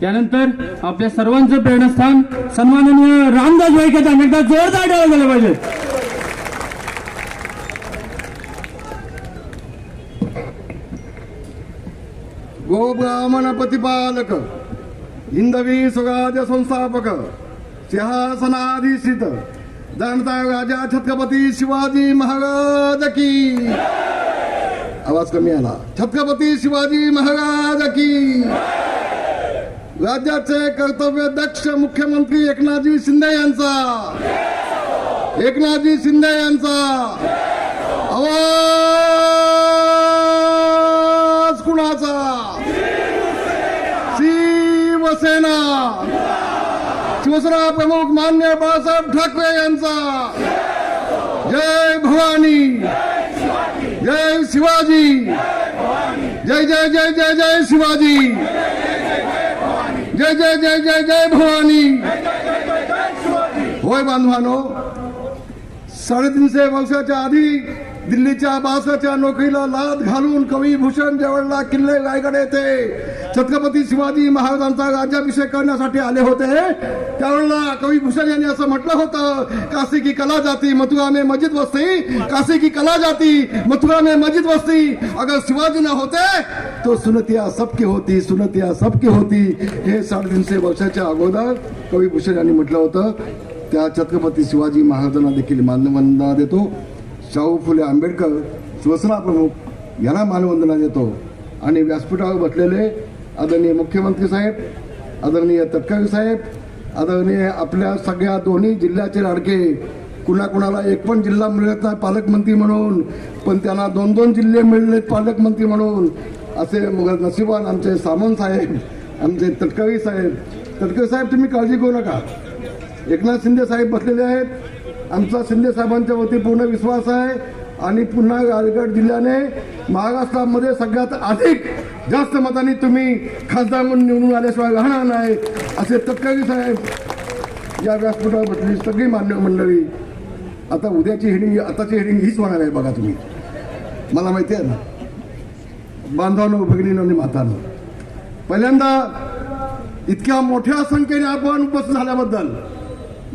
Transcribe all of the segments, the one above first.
त्यानंतर आपल्या सर्वांचं प्रेरणास्थान सन्माननीय रामदास वाईकेचा एकदा जोरदार टाळ्या झाला पाहिजे. गोब्राह्मण प्रतिपालक हिंदवी स्वराज्य संस्थापक सिंहासनाधीशित जाणता राजा छत्रपती शिवाजी महाराज की. आवाज कमी आला. छत्रपती शिवाजी महाराज की. राज्याचे कर्तव्य दक्ष मुख्यमंत्री एकनाथजी शिंदे यांचा. एकनाथजी शिंदे यांचा. आवाज कुणाचा? शिवसेना. शिवसेना प्रमुख मान्य बाळासाहेब ठाकरे यांचा. जय भवानी. जय शिवाजी. जय जय जय जय जय शिवाजी. जय जय जय जय जय भवानी। होय बांधवानो साडेतीनशे वर्षाच्या आधी दिल्लीच्या बासाच्या नोकरीला लाद घालून कवी भूषण जवळला किल्ले रायगड येथे छत्रपती शिवाजी महाराजांचा राज्याभिषेक करण्यासाठी आले होते. त्यावेळेला कवी भूषण यांनी असं म्हटलं होतं काशी की कला जाती मथुरा में मस्जिद वस्ती. काशी की कला जाती मथुरा में मस्जिद वस्ती. अगर शिवाजी न होते तो सुनतिया सबकी होती सुनतिया सबकी होती. हे साडेतीनशे वर्षाच्या अगोदर कवी भूषण यांनी म्हटलं होतं. त्या छत्रपती शिवाजी महाराजांना देखील मानवंदना देतो. शाहू फुले आंबेडकर शिवसेना प्रमुख यांना मानवंदना देतो. आणि व्यासपीठावर बसलेले आदरणीय मुख्यमंत्री साहेब आदरणीय तटकरे साहेब आदरणीय आपल्या सगळ्या दोन्ही जिल्ह्याचे लाडके कुणाकुणाला एक पण जिल्हा मिळत नाही पालकमंत्री म्हणून पण त्यांना दोन दोन जिल्हे मिळलेत पालकमंत्री म्हणून असे मग नशिबान आमचे सामंत साहेब आमचे तटकरी साहेब. तटकरे साहेब तुम्ही काळजी करू नका. एकनाथ शिंदे साहेब बसलेले आहेत. आमचा शिंदे साहेबांच्या वरती पूर्ण विश्वास आहे. आणि पुन्हा रायगड जिल्ह्याने महाराष्ट्रामध्ये सगळ्यात अधिक जास्त मतांनी तुम्ही खासदार म्हणून निवडून आल्याशिवाय राहणार नाही असे तत्कारी साहेब या व्यासपीठावर बसली सगळी मान्य मंडळी. आता उद्याची हेडिंग आताची हेडिंग हीच होणार आहे बघा तुम्ही. मला माहिती आहे ना बांधवानं भगिनीनं आणि मातानं. पहिल्यांदा इतक्या मोठ्या संख्येने आपण उपस्थित झाल्याबद्दल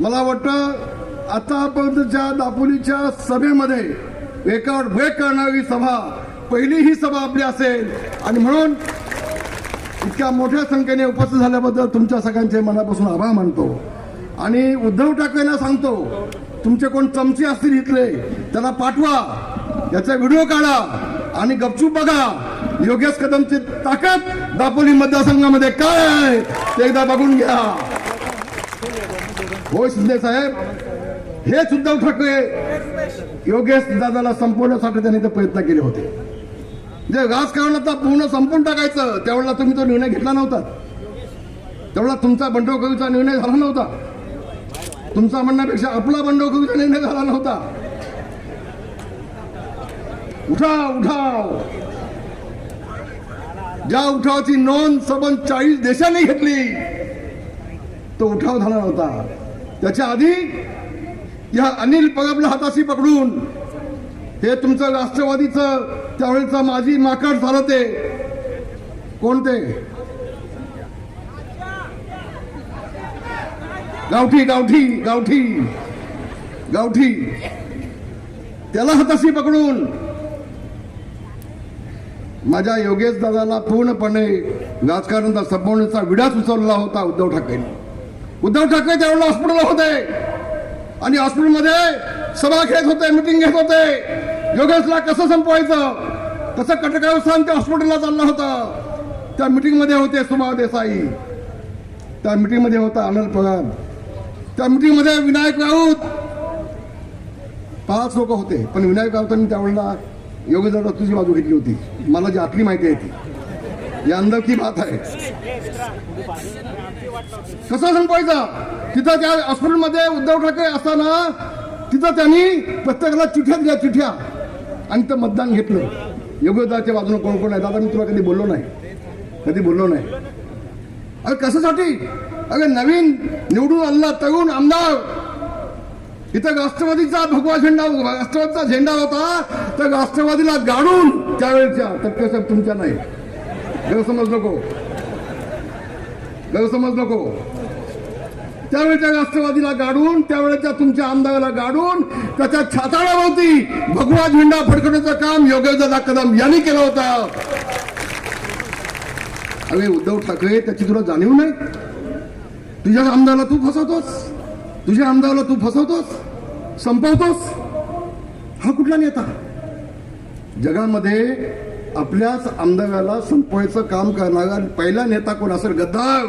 मला वाटतं आतापर्यंतच्या दापोलीच्या सभेमध्ये रेकॉर्ड ब्रेक करणारी सभा पहिली ही सभा आपली असेल. आणि म्हणून इतक्या मोठ्या संख्येने उपस्थित झाल्याबद्दल तुमच्या सगळ्यांचे मनापासून आभार मानतो. आणि उद्धव ठाकरेंना सांगतो तुमचे कोण चमचे असतील इथले त्याला पाठवा याचा व्हिडिओ काढा आणि गपचूप बघा योगेश कदमची ताकद दापोली मतदारसंघामध्ये काय आहे ते एकदा बघून घ्या. होय शिंदे साहेब हेच उद्धव ठाकरे योगेश दादाला संपवण्यासाठी त्यांनी ते प्रयत्न केले होते. जे राजकारणाचा पूर्ण संपून टाकायचं त्यावेळेला तुम्ही तो निर्णय घेतला नव्हता. त्यावेळेला तुमचा बंडखोरीचा निर्णय झाला नव्हता. तुमचा म्हणण्यापेक्षा आपला बंडखोरीचा निर्णय झाला नव्हता. उठाव उठाव. ज्या उठावाची नोंद सबंध चाळीस देशांनी घेतली तो उठाव झाला नव्हता. त्याच्या आधी या अनिल परबला हाताशी पकडून हे तुमचं राष्ट्रवादीचं त्यावेळेचा माजी माकड झालं ते. कोणते? गावठी गावठी गावठी गावठी. त्याला हाताशी पकडून माझ्या योगेश दादाला पूर्णपणे राजकारणाचा संपवण्याचा विडा उचलला होता उद्धव ठाकरेंनी उद्धव ठाकरे त्यावेळेला हॉस्पिटलला होते. आणि हॉस्पिटलमध्ये सभा घेत होते मिटिंग घेत होते. योगेशला कसं संपवायचं? कसं कटकावस्थान त्या हॉस्पिटलला चाललं होतं. त्या मिटिंगमध्ये होते सुमा देसाई. त्या मिटिंगमध्ये होता अनिल पवार त्या मिटिंगमध्ये विनायक राऊत. पाच लोक होते पण विनायक राऊतांनी त्यावेळेला योगेश दादा तुझी बाजू घेतली होती. मला जी आतली माहिती आहे ती. या अंदर की बात आहे. कसं संपवायचं? तिथं त्या हॉस्पिटलमध्ये उद्धव ठाकरे असताना तिथं त्यांनी प्रत्येकाला चिठ्या दिल्या चिठ्या आणि तर मतदान घेतलं. योगदाच्या बाजूने कोण कोण आहे? दादा मी तुला कधी बोललो नाही. कधी बोललो नाही. अरे कशासाठी? अरे नवीन निवडून आणला तरुण आमदार. इथं राष्ट्रवादीचा भगवा झेंडा राष्ट्रवादीचा झेंडा होता. तर राष्ट्रवादीला गाडून त्यावेळेच्या टक्के तुमच्या नाही. गैरसमज नको. गैरसमज नको. त्यावेळेच्या राष्ट्रवादीला गाडून त्यावेळेच्या तुमच्या आमदाराला गाडून त्याच्या छाताडाभोवती भगवा झेंडा फडकवण्याचं काम योगेशदादा कदम यांनी केलं होतं. अरे उद्धव ठाकरे त्याची तुला जाणीव नाही? तुझ्या आमदाराला तू फसवतोस? तुझ्या आमदाराला तू फसवतोस? संपवतोस? हा कुठला नेता? जगामध्ये आपल्याच आमदाराला संपवायचं काम करणारा पहिला नेता कोण असेल? गद्दार.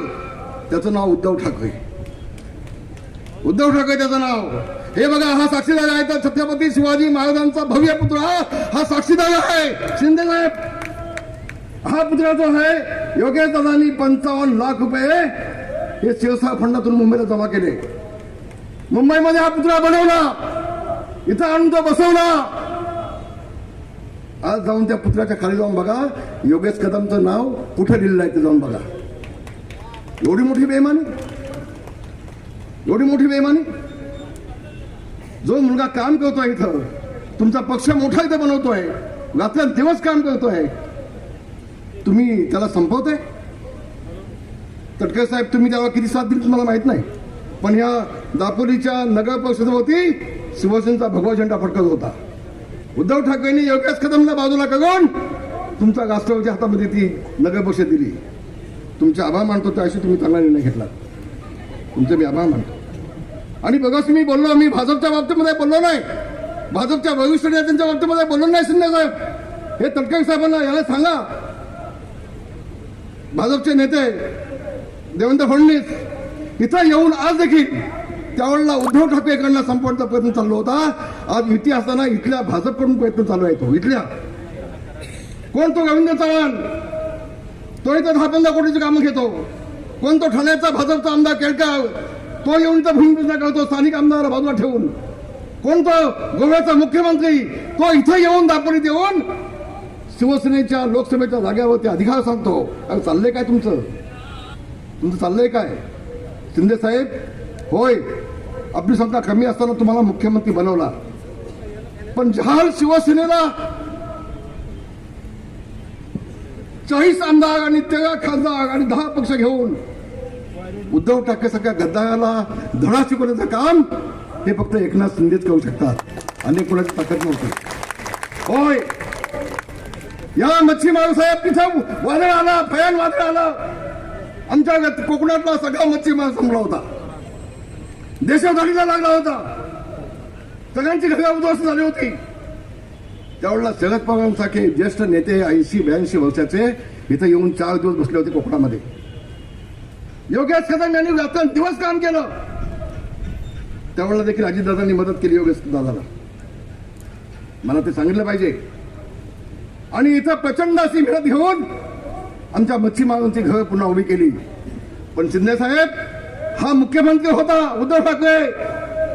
त्याचं नाव उद्धव ठाकरे. उद्धव ठाकरे त्याचं नाव. हे बघा हा साक्षीदार आहे तर छत्रपती शिवाजी महाराजांचा भव्य पुत्र हा साक्षीदार आहे. शिंदे साहेब. हा पुतळा जो आहे योगेश दादांनी पंचावन्न लाख रुपये हे शिवसाहेब फंडातून मुंबईला जमा केले. मुंबईमध्ये हा पुतळा बनवला. इथं आणून तो बसवला. आज जाऊन त्या पुतळ्याच्या खाली जाऊन बघा. योगेश कदमचं नाव कुठं लिहिलं आहे ते जाऊन बघा. एवढी मोठी बेमानी एवढी मोठी बेमानी जो मुलगा काम करतोय इथं तुमचा पक्ष मोठा इथं बनवतोय रात्र दिवस काम करतोय. तुम्ही त्याला संपवताय? तटकरे साहेब तुम्ही त्याला किती साथ दिली तुम्हाला माहीत नाही. पण या दापोलीच्या नगर परिषदेवरती शिवसेनेचा भगवा झेंडा फडकत होता. उद्धव ठाकरेंनी योगेश कदमला बाजूला करून तुमचा राष्ट्रवादीच्या हातामध्ये ती नगर परिषद दिली. तुमचे आभार मानतो त्याशी तुम्ही चांगला निर्णय घेतला. तुमचे मी आभार मानतो. आणि बघाच मी बोललो मी भाजपच्या बाबतीमध्ये बोललो नाही. भाजपच्या वरिष्ठ नेत्यांच्या बाबतीमध्ये बोललो नाही शिंदे साहेब. हे तटकरे साहेबांना याला सांगा. भाजपचे नेते देवेंद्र फडणवीस इथं येऊन आज देखील त्यावेळेला उद्धव ठाकरेकडनं संपवण्याचा प्रयत्न चालू होता. आज युती असताना इथल्या भाजपकडून प्रयत्न चालू आहे तो इथल्या. कोण तो रवींद्र चव्हाण? तो इथं दहा पंधरा कोटीची कामं घेतो? कोण तो ठाण्याचा भाजपचा आमदार केळकर? तो येऊन इथं भूमिपूजन करतो स्थानिक आमदाराला बाजूला ठेवून. कोण तो गोव्याचा मुख्यमंत्री? तो इथं येऊन दापोलीत येऊन शिवसेनेच्या लोकसभेच्या जाग्यावरती अधिकार सांगतो. अरे चाललंय काय तुमचं? तुमचं चाललंय काय? शिंदे साहेब होय. आपली सत्ता कमी असताना तुम्हाला मुख्यमंत्री बनवला. पण जहाल शिवसेनेला चाळीस आमदार आणि तेरा खासदार आणि दहा पक्ष घेऊन उद्धव ठाकरे सगळ्या गद्दाराला धडा शिकवण्याचं काम हे फक्त एकनाथ शिंदेच करू शकतात. अनेक कोणाची ताकद नव्हती. होय. या मच्छीमार साहेब तिथं वादळ आला फयान वादळ आलं. आमच्या कोकणातला सगळा मच्छीमार संपला होता. देशोधडीला लागला होता. सगळ्यांची घरे उद्ध्वस्त झाली होती. त्यावेळेला शरद पवारांसारखे ज्येष्ठ नेते ऐंशी ब्याऐंशी वर्षाचे इथं येऊन चार दिवस बसले होते कोकणामध्ये. योगेश कदम यांनी रात्र दिवस काम केलं. त्यावेळेला देखील अजितदादांनी मदत केली योगेश दादाला. मला ते सांगितलं पाहिजे. आणि इथं प्रचंड अशी मिळत घेऊन आमच्या मच्छीमारांची घर पुन्हा उभी केली. पण शिंदे साहेब हा मुख्यमंत्री होता उद्धव ठाकरे.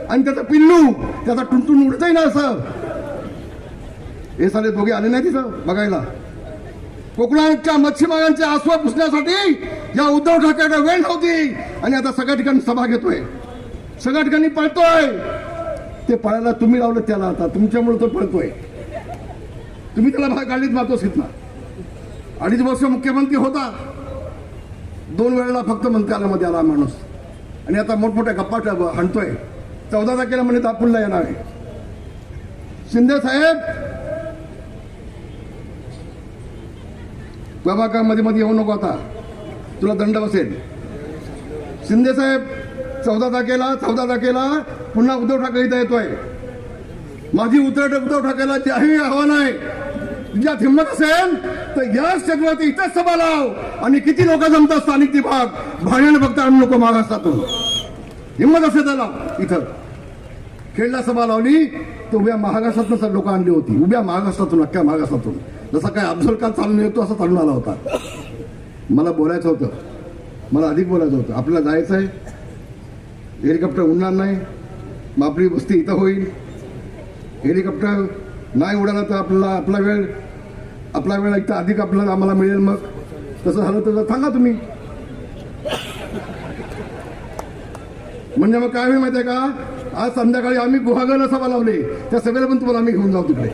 आणि त्याचा पिल्लू त्याचा टुनटुन उडतही ना असं. हे सारे दोघे आले नाही तिथं बघायला. कोकणाच्या मच्छीमारांचे आसवा पुसण्यासाठी या उद्धव ठाकरेला वेळ नव्हती. आणि आता सगळ्या ठिकाणी सभा घेतोय. सगळ्या ठिकाणी पळतोय. ते पळायला तुम्ही लावलं त्याला आता. तुमच्यामुळे तो पळतोय. तुम्ही त्याला भाग गाडीत मारतोस घेतला अडीच वर्ष मुख्यमंत्री होता. दोन वेळेला फक्त मंत्रालयामध्ये आला माणूस. आणि आता मोठमोठ्या गप्पा ट- हाणतोय चौदा तारखेला म्हणे दापूरला येणार आहे. शिंदे साहेब! प्रभाकरमध्ये मध्ये येऊ नको आता. तुला दंड बसेल. शिंदे साहेब चौदा तारखेला चौदा तारखेला पुन्हा उद्धव ठाकरे इथं येतोय. माझी उतर उद्धव ठाकरेला जाहीर आव्हान आहे. तुझ्यात हिंमत असेल तर या क्षेत्रात इथंच सभा लाव. आणि किती लोक जमतात स्थानिक विभाग? भाड्याने फक्त आणू नको महाराष्ट्रातून हिंमत असेल त्याला. इथं. खेळला सभा लावली तर उभ्या महाराष्ट्रातून लोक आणली होती. उभ्या महाराष्ट्रातून अख्ख्या महाराष्ट्रातून जसा काय अफजल खान चालून येतो असा चालून आला होता. मला बोलायचं होतं. मला अधिक बोलायचं होतं. आपल्याला जायचं आहे. हेलिकॉप्टर उडणार नाही. मग आपली वस्ती इथं होईल. हेलिकॉप्टर नाही उडाला तर आपल्याला आपला वेळ आपला वेळ इथं अधिक आपल्याला आम्हाला मिळेल मग. तसं झालं तर सांगा तुम्ही. म्हणजे मग काय होईल आहे का? आज संध्याकाळी आम्ही गुहागरला सभा लावली. त्या सभेला पण तुम्हाला आम्ही घेऊन जाऊ तिकडे.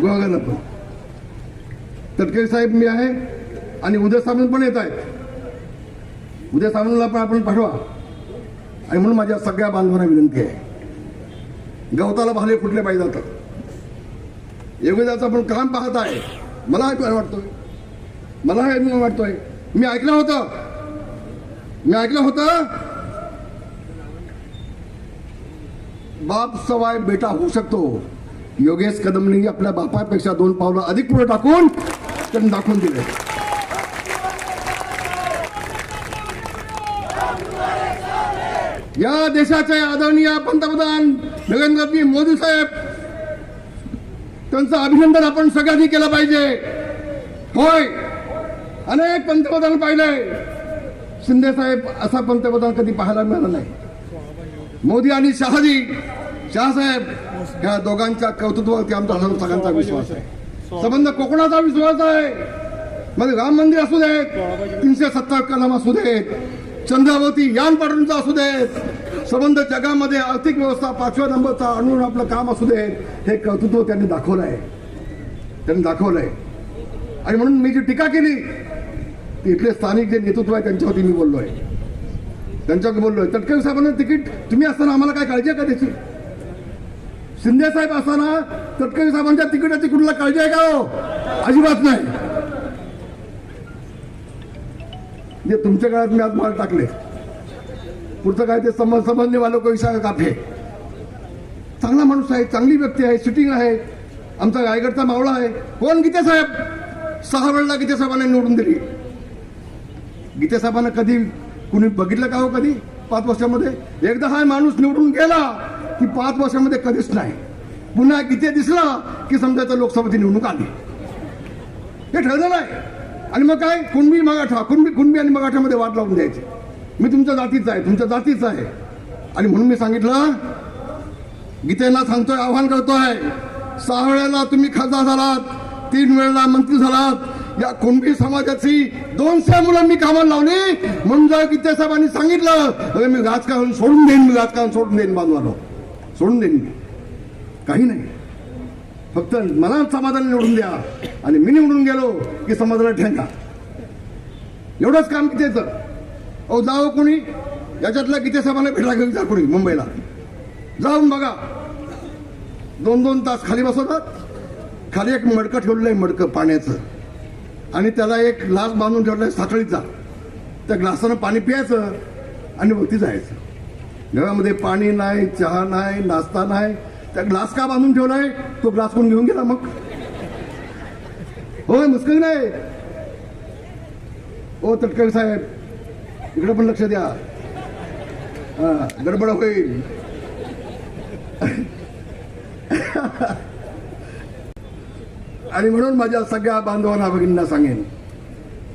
गुहागरला पण. तटकरी साहेब मी आहे आणि उदय सामंत पण येत आहेत. उद्या सामंतला पण आपण पाठवा. आणि म्हणून माझ्या सगळ्या बांधवांना विनंती आहे. गवताला भाले कुठले पाहिजे जातात योगदाचं आपण काम पाहत आहे. मला अभिमान वाटतोय? मला हे वाटतोय. मी ऐकलं होतं. मी ऐकलं होतं. बाप सवाय बेटा होऊ शकतो. योगेश कदमनी आपल्या बापापेक्षा दोन पावलं अधिक पुढे टाकून त्यांनी दाखवून दिले. या देशाचे आदरणीय पंतप्रधान नरेंद्रजी मोदी साहेब त्यांचं अभिनंदन आपण सगळ्यांनी केलं पाहिजे. होय अनेक पंतप्रधान पाहिले. शिंदे साहेब असा पंतप्रधान कधी पाहायला मिळाला नाही. मोदी आणि शहाजी शाहसाहेब ह्या दोघांच्या कौतुत्वावरती आमचा सगळ्यांचा विश्वास आहे. संबंध कोकणाचा विश्वास आहे. मग राम मंदिर असू देत तीनशे सत्तर कलम असू देत चंद्रावती यान पाठवणचा असू देत संबंध जगामध्ये आर्थिक व्यवस्था पाचव्या नंबरचा आणून आपलं काम असू देत हे कर्तृत्व त्यांनी दाखवलं आहे त्यांनी दाखवलंय. आणि म्हणून मी जी टीका केली ती इथले स्थानिक जे नेतृत्व आहे त्यांच्यावरती मी बोललो आहे त्यांच्यावर आहे तटकरी साहेबांना तिकीट तुम्ही असताना आम्हाला काय काळजी आहे का त्याची? शिंदे साहेब असताना तटकरी साहेबांच्या तिकिटाची कुठला काळजी आहे का हो? अजिबात नाही. जे तुमच्या काळात मी आज मार टाकले. पुढचं काय ते समज समजणे वालो को इशारा काफे. चांगला माणूस आहे चांगली व्यक्ती आहे सिटिंग आहे. आमचा रायगडचा मावळा आहे. कोण गीते साहेब? सहा वेळेला गीते साहेबांना निवडून दिली. गीते साहेबांना कधी कुणी बघितलं का हो कधी? पाच वर्षामध्ये. एकदा हा माणूस निवडून गेला. की पाच वर्षामध्ये कधीच नाही. पुन्हा गीते दिसला की समजायचं लोकसभेची निवडणूक आली. हे ठरलं नाही आणि मग काय? कुणबी मगाठा कुणबी कुणबी आणि मराठामध्ये वाट लावून द्यायची. मी तुमच्या जातीचा आहे तुमच्या जातीचा आहे. आणि म्हणून मी सांगितलं गीतेला सांगतोय आव्हान करतोय सहा वेळेला तुम्ही खासदार झालात तीन वेळेला मंत्री झालात. या कुणबी समाजाची दोनशे मुलं मी कामाला लावली. म्हणून जर गीते साहेबांनी सांगितलं मी राजकारण सोडून देईन मी राजकारण सोडून देईन बांधवानो. सोडून देईन. मी काही नाही. फक्त मला समाधान निवडून द्या आणि मी निवडून गेलो की समाधान ठेंगा. एवढंच काम गीतेचं अहो जावं कोणी? याच्यातल्या गीते साहेबांना भेटला घेऊन जा कोणी मुंबईला. जाऊन बघा. दोन दोन तास खाली बसवतात. खाली एक मडकं ठेवलेलं आहे मडकं पाण्याचं. आणि त्याला एक ग्लास बांधून ठेवला आहे साखळीचा. त्या ग्लासानं पाणी प्यायचं आणि वरती जायचं. घरामध्ये पाणी नाही चहा नाही नाश्ता नाही. त्या ग्लास का बांधून ठेवलाय? तो ग्लास कोण घेऊन गेला मग? होय मुस्करी नाही ओ तटकरे साहेब इकडे पण लक्ष द्या. हा गडबड होईल. आणि म्हणून माझ्या सगळ्या बांधवांना भगिनींना सांगेन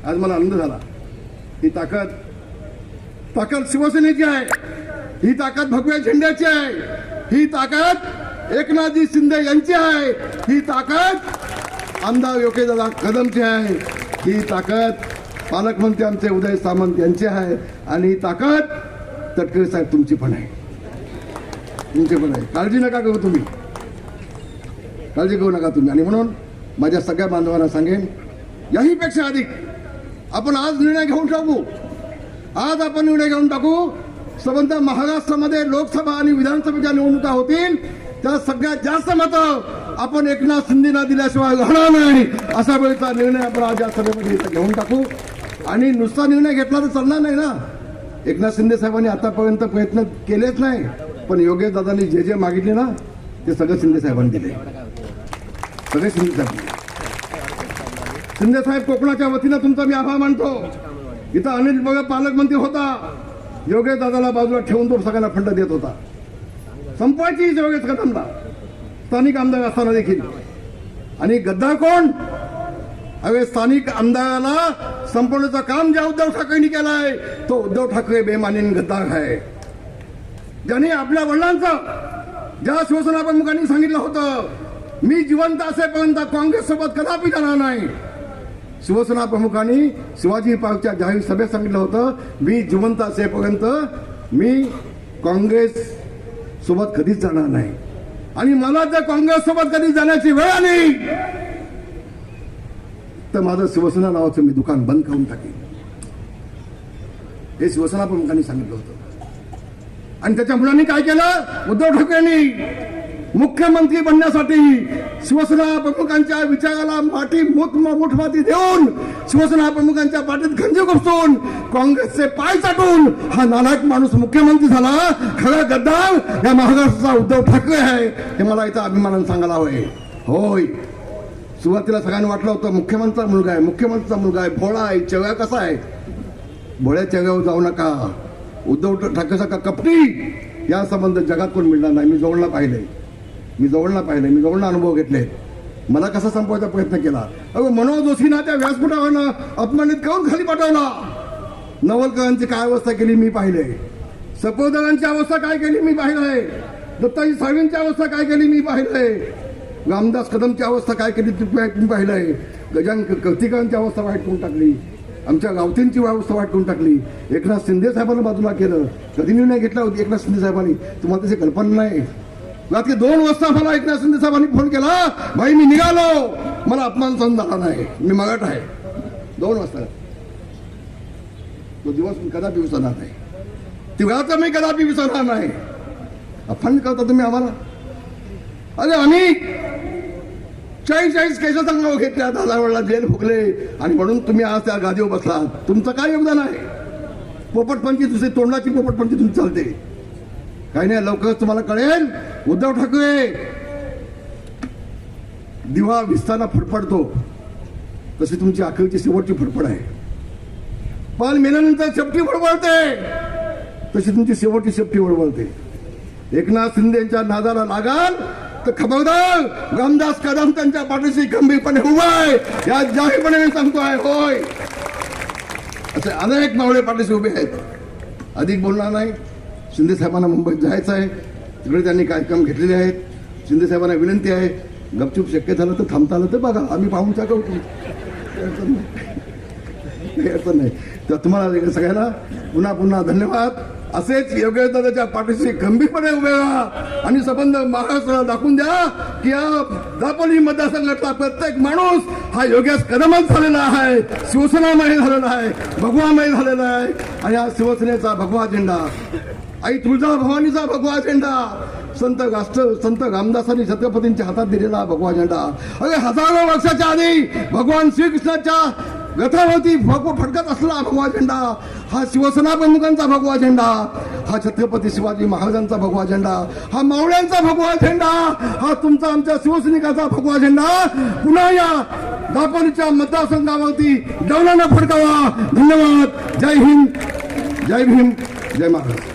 आज मला आनंद झाला. ही ताकद ताकद शिवसेनेची आहे. ही ताकद भगव्या झेंड्याची आहे. ही ताकद एकनाथजी शिंदे यांची आहे. ही ताकद आमदार योगेदादा कदमची आहे. ही ताकद पालकमंत्री आमचे उदय सामंत यांची आहे. आणि ही ताकद तटकरे साहेब तुमची पण आहे. तुमची पण आहे. काळजी नका करू तुम्ही. काळजी करू नका तुम्ही. आणि म्हणून माझ्या सगळ्या बांधवांना सांगेन याहीपेक्षा अधिक आपण आज निर्णय घेऊन टाकू. आज आपण निर्णय घेऊन टाकू संबंध महाराष्ट्रामध्ये लोकसभा आणि विधानसभेच्या निवडणुका होतील. त्या सगळ्यात जास्त मतं आपण एकनाथ शिंदेना दिल्याशिवाय लढणार नाही असा वेळेचा निर्णय आपण आज या सभेमध्ये इथं घेऊन टाकू. आणि नुसता निर्णय घेतला तर चालणार नाही ना. एकनाथ शिंदे साहेबांनी आतापर्यंत प्रयत्न केलेच नाही पण योगेश दादांनी जे जे मागितले ना ते सगळं शिंदे साहेबांनी दिले. सगळे शिंदे साहेब. शिंदे साहेब कोकणाच्या वतीनं तुमचा मी आभार मानतो. इथं अनिल बघा पालकमंत्री होता. योगेश दादाला बाजूला ठेवून तो सगळ्यांना फंड देत होता. संपवायची योगेश कदमला. स्थानिक आमदार असताना देखील. आणि गद्दार कोण? हवे स्थानिक आमदाराला संपवण्याचं काम ज्या उद्धव ठाकरेंनी आहे तो उद्धव ठाकरे बेमानीन गद्दार आहे. ज्याने आपल्या वडिलांचं ज्या शिवसेना प्रमुखांनी सांगितलं होतं मी जिवंत असेपर्यंत काँग्रेस सोबत कदापि जाणार नाही. शिवसेना प्रमुखांनी शिवाजी पार्कच्या जाहीर सभेत सांगितलं होतं मी जिवंत असेपर्यंत मी काँग्रेस सोबत कधीच जाणार नाही. आणि मला जर काँग्रेस सोबत कधी जाण्याची वेळ आली तर माझं शिवसेना नावाचं मी दुकान बंद करून टाकेन. हे शिवसेना प्रमुखांनी सांगितलं होतं. आणि त्याच्या मुलांनी काय केलं? उद्धव ठाकरेंनी मुख्यमंत्री बनण्यासाठी शिवसेना प्रमुखांच्या विचाराला माठी मोठ मोठमाती देऊन शिवसेना प्रमुखांच्या पाठीत खंजी घुसून काँग्रेसचे पाय चाटून हा नालायक माणूस मुख्यमंत्री झाला. खरा गद्दार या महाराष्ट्राचा उद्धव ठाकरे आहे हे मला इथं अभिमानानं सांगायला हवंय. होय. सुरुवातीला सगळ्यांनी वाटलं होतं मुख्यमंत्रीचा मुलगा आहे मुख्यमंत्रीचा मुलगा आहे भोळा आहे चव्या कसा आहे? भोळ्या चव्यावर जाऊ नका. उद्धव ठाकरेचा कपटी या संबंध जगात कोण मिळणार नाही मी जवळला पाहिलंय. मी जवळला पाहिलंय मी जवळला अनुभव घेतले मला कसा संपवायचा प्रयत्न केला? अगं मनोज जोशीना त्या व्यासपीठावरनं अपमानित करून खाली पाठवला? नवलकरांची काय अवस्था केली मी पाहिले? सपोदरांची अवस्था काय केली मी पाहिलंय दत्ताजी साळवींची अवस्था काय केली मी पाहिलंय रामदास कदमची अवस्था काय केली ती मी पाहिलंय गजान कर्तिकांची अवस्था वाईट करून टाकली. आमच्या गावतींची अवस्था वाईट करून टाकली. एकनाथ शिंदे साहेबांना बाजूला केलं. कधी निर्णय घेतला होती एकनाथ शिंदे साहेबांनी? तुम्हाला तशी कल्पना नाही. रात्री दोन वाजता मला एकनाथ शिंदे साहेबांनी फोन केला भाई मी निघालो. मला अपमान सहन झाला नाही. मी मगाट आहे. दोन वाजता. तो दिवस मी कदापि विसरणार नाही. तेव्हाचा मी कदापि विसरणार नाही. अफंड करता तुम्ही आम्हाला? अरे आम्ही चाळीस चाळीस केसाचा नाव घेतल्या दहा वेळेला जेल फुकले आणि म्हणून तुम्ही आज त्या गादीवर बसला. तुमचं काय योगदान आहे? पोपटपंची दुसरी तोंडाची पोपटपंची तुमची चालते काही नाही लवकरच तुम्हाला कळेल. उद्धव ठाकरे! दिवा विस्ताना फडफडतो. तशी तुमची अखेरची शेवटची फडफड आहे. पण मेल्यानंतर शेपटी फडफडते. तशी तुमची शेवटची शेपटी फडफडते. एकनाथ शिंदे यांच्या नादाला लागाल तर खबरदार रामदास कदम त्यांच्या पाठीशी गंभीरपणे उभा आहे. या जाहीरपणे मी सांगतोय होय. असे अनेक मावळे पाठीशी उभे आहेत. अधिक बोलणार नाही. शिंदे साहेबांना मुंबईत जायचं आहे. तिकडे त्यांनी कार्यक्रम घेतलेले आहेत? शिंदे साहेबांना विनंती आहे गपचूप शक्य झालं तर थांबता आलं तर बघा आम्ही पाहून टाकू. काही अडचण नाही. काही अडचण नाही. तर तुम्हाला सगळ्यांना पुन्हा पुन्हा धन्यवाद. असेच योगेश दादाच्या पाठीशी गंभीरपणे उभे राहा आणि संबंध महाराष्ट्राला दाखवून द्या की या दापोली मतदारसंघातला प्रत्येक माणूस हा योगेश कदमच झालेला आहे. शिवसेनामय झालेला आहे. भगवामय झालेला आहे. आणि हा शिवसेनेचा भगवा झेंडा. आई तुळजा भवानीचा भगवा झेंडा संत राष्ट्र संत रामदासांनी छत्रपतींच्या हातात दिलेला भगवा झेंडा अरे हजारो वर्षाच्या आधी भगवान श्रीकृष्णाच्या रथावरती भगवा फडकत असलेला भगवा झेंडा हा शिवसेना प्रमुखांचा भगवा झेंडा हा छत्रपती शिवाजी महाराजांचा भगवा झेंडा हा मावळ्यांचा भगवा झेंडा हा तुमचा आमच्या शिवसैनिकाचा भगवा झेंडा पुन्हा या दापोलीच्या मतदारसंघावरती डवलानं फडकावा. धन्यवाद. जय हिंद. जय भीम. जय महाराज.